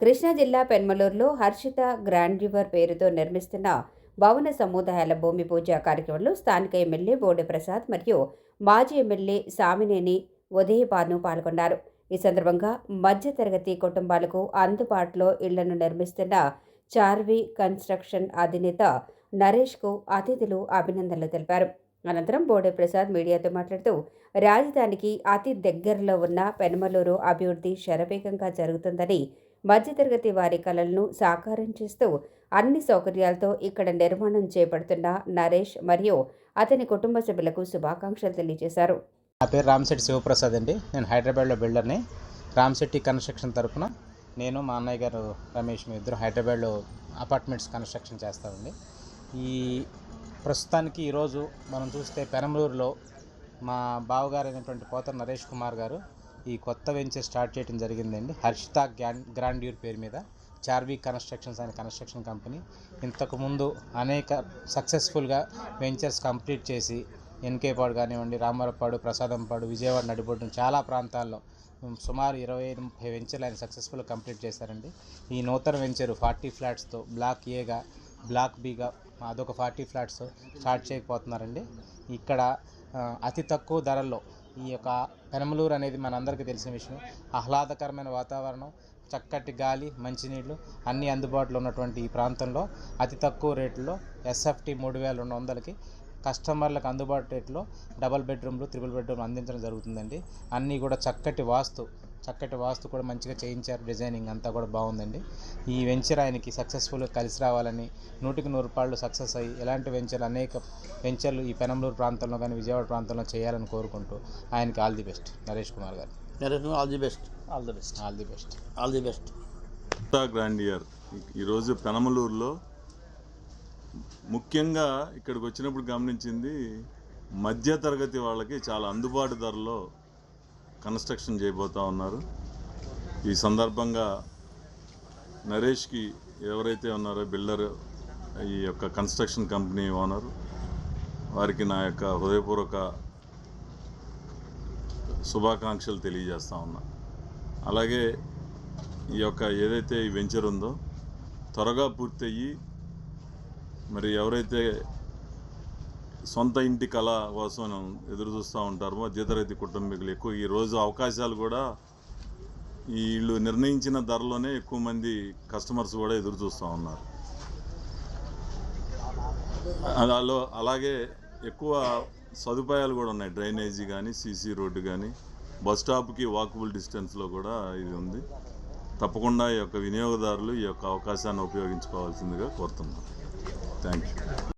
కృష్ణా జిల్లా పెన్మలూరులో హర్షిత గ్రాండ్యూవర్ పేరుతో నిర్మిస్తున్న భవన సముదాయాల భూమి పూజ కార్యక్రమంలో స్థానిక ఎమ్మెల్యే బోడె ప్రసాద్ మరియు మాజీ ఎమ్మెల్యే సామినేని ఉదయపాను పాల్గొన్నారు. ఈ సందర్భంగా మధ్యతరగతి కుటుంబాలకు అందుబాటులో ఇళ్ళను నిర్మిస్తున్న చార్వి కన్స్ట్రక్షన్ అధినేత నరేష్కు అతిథులు అభినందనలు తెలిపారు. అనంతరం బోడే ప్రసాద్ మీడియాతో మాట్లాడుతూ రాజధానికి అతి దగ్గరలో ఉన్న పెనమలూరు అభివృద్ధి శరవేగంగా జరుగుతుందని మధ్యతరగతి వారి కలలను సాకారం చేస్తూ అన్ని సౌకర్యాలతో ఇక్కడ నిర్మాణం చేపడుతున్న నరేష్ మరియు అతని కుటుంబ సభ్యులకు శుభాకాంక్షలు తెలియజేశారు. నా పేరు రామశెట్టి శివప్రసాద్ అండి. నేను హైదరాబాద్లో బిల్డర్ని. రామశెట్టి కన్స్ట్రక్షన్ తరఫున నేను మా అన్నయ్య గారు రమేష్ మీ ఇద్దరు హైదరాబాద్లో అపార్ట్మెంట్స్ కన్స్ట్రక్షన్ చేస్తామండి. ఈ ప్రస్తుతానికి ఈరోజు మనం చూస్తే పెనమలూరులో మా బావగారు అయినటువంటి పోత నరేష్ కుమార్ గారు ఈ కొత్త వెంచర్ స్టార్ట్ చేయడం జరిగిందండి. హర్షిత గ్రాండ్ గ్రాండ్యూర్ పేరు మీద. చార్వీ కన్స్ట్రక్షన్స్ అనే కన్స్ట్రక్షన్ కంపెనీ. ఇంతకుముందు అనేక సక్సెస్ఫుల్గా వెంచర్స్ కంప్లీట్ చేసి ఎన్కేపాడు కానివ్వండి రామారపాడు ప్రసాదంపాడు విజయవాడ నడిబొడ్డు చాలా ప్రాంతాల్లో సుమారు ఇరవై ఐదు ముప్పై వెంచర్లు ఆయన సక్సెస్ఫుల్గా కంప్లీట్ చేశారండి. ఈ నూతన వెంచర్ ఫార్టీ ఫ్లాట్స్తో బ్లాక్ ఏగా బ్లాక్ బిగా అదొక ఫార్టీ ఫ్లాట్స్ స్టార్ట్ చేయకపోతున్నారండి. ఇక్కడ అతి తక్కువ ధరల్లో ఈ యొక్క పెనమలూరు అనేది మనందరికీ తెలిసిన విషయం. ఆహ్లాదకరమైన వాతావరణం చక్కటి గాలి మంచినీళ్ళు అన్నీ అందుబాటులో ఉన్నటువంటి ఈ ప్రాంతంలో. అతి తక్కువ రేట్లో ఎస్ఎఫ్టీ మూడు వేల రెండు వందలకి కస్టమర్లకు అందుబాటు రేట్లో డబల్ బెడ్రూమ్లు త్రిబుల్ బెడ్రూమ్లు అందించడం జరుగుతుందండి. అన్నీ కూడా చక్కటి వాస్తు చక్కటి వాస్తు కూడా మంచిగా చేయించారు డిజైనింగ్ అంతా కూడా బాగుందండి. ఈ వెంచర్ ఆయనకి సక్సెస్ఫుల్గా కలిసి రావాలని నూటికి నూరు రూపాయలు సక్సెస్ అయ్యి ఇలాంటి వెంచర్లు అనేక వెంచర్లు ఈ పెనంలూరు ప్రాంతంలో కానీ విజయవాడ ప్రాంతంలో చేయాలని కోరుకుంటూ ఆయనకి all the best. Naresh Kumar గారు. Naresh all the best. All the best. All the best. All the best. Grand year ఈరోజు పెనమలూరులో ముఖ్యంగా ఇక్కడికి వచ్చినప్పుడు గమనించింది మధ్య తరగతి వాళ్ళకి చాలా అందుబాటు ధరలో కన్స్ట్రక్షన్ చేయబోతూ ఉన్నారు. ఈ సందర్భంగా నరేష్కి ఎవరైతే ఉన్నారో బిల్డర్ ఈ యొక్క కన్స్ట్రక్షన్ కంపెనీ ఓనర్ వారికి నా యొక్క హృదయపూర్వక శుభాకాంక్షలు తెలియజేస్తూ ఉన్నా. అలాగే ఈ యొక్క ఏదైతే ఈ వెంచర్ ఉందో త్వరగా పూర్తయ్యి మరి ఎవరైతే సొంత ఇంటి కళ కోసం ఎదురు చూస్తూ ఉంటారో. మధ్యతరగతి కుటుంబీకులు ఎక్కువ. ఈ రోజు అవకాశాలు కూడా వీళ్ళు నిర్ణయించిన ధరలోనే ఎక్కువ మంది కస్టమర్స్ కూడా ఎదురు చూస్తూ ఉన్నారు. అలా అలాగే ఎక్కువ సదుపాయాలు కూడా ఉన్నాయి. డ్రైనేజీ కానీ సీసీ రోడ్డు కానీ బస్ స్టాప్కి వాకబుల్ డిస్టెన్స్లో కూడా ఇది ఉంది. తప్పకుండా ఈ యొక్క వినియోగదారులు ఈ యొక్క అవకాశాన్ని ఉపయోగించుకోవాల్సిందిగా కోరుతున్నాను. Thank you